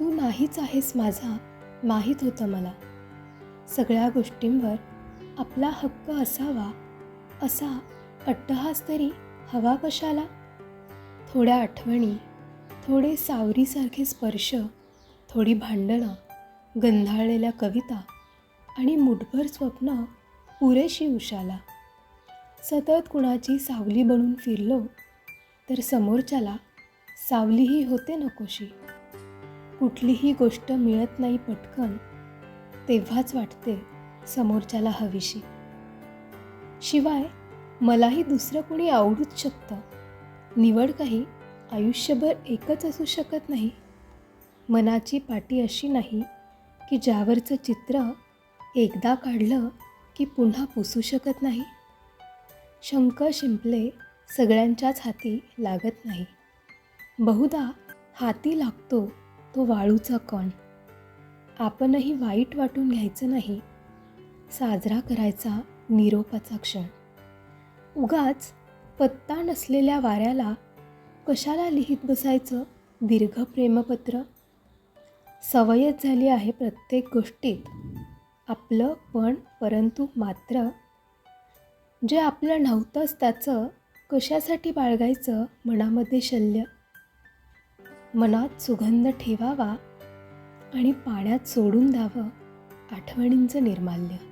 तू नाहीच आहेस माझा माहीत होतं मला. सगळ्या गोष्टींवर आपला हक्क असावा असा अट्टहास तरी हवा कशाला? थोड्या आठवणी थोडे सावरीसारखे स्पर्श थोडी भांडणं गंधाळलेल्या कविता आणि मुठभर स्वप्न पुरेशी उशाला. सतत कुणाची सावली बनून फिरलो तर समोरच्याला सावलीही होते नकोशी. कुठलीही गोष्ट मिळत नाही पटकन तेव्हाच वाटते समोरच्याला हवीशी. शिवाय मलाही दुसरं कुणी आवडूच शकतं. निवड काही आयुष्यभर एकच असू शकत नाही. मनाची पाटी अशी नाही की ज्यावरचं चित्र एकदा काढलं की पुन्हा पुसू शकत नाही. शंख शिंपले सगळ्यांच्याच हाती लागत नाही. बहुधा हाती लागतो तो वाळूचा कण. आपणही वाईट वाटून घ्यायचं नाही. साजरा करायचा निरोपाचा क्षण. उगाच पत्ता नसलेल्या वाऱ्याला कशाला लिहित बसायचं दीर्घ प्रेमपत्र? सवयच झाली आहे प्रत्येक गोष्टीत. आपलं पण परंतु मात्र. जे आपलं नव्हतंच त्याचं कशासाठी बाळगायचं मनामध्ये शल्य? मनात सुगंध ठेवावा आणि पाण्यात सोडून द्यावं आठवणींचं निर्माल्य.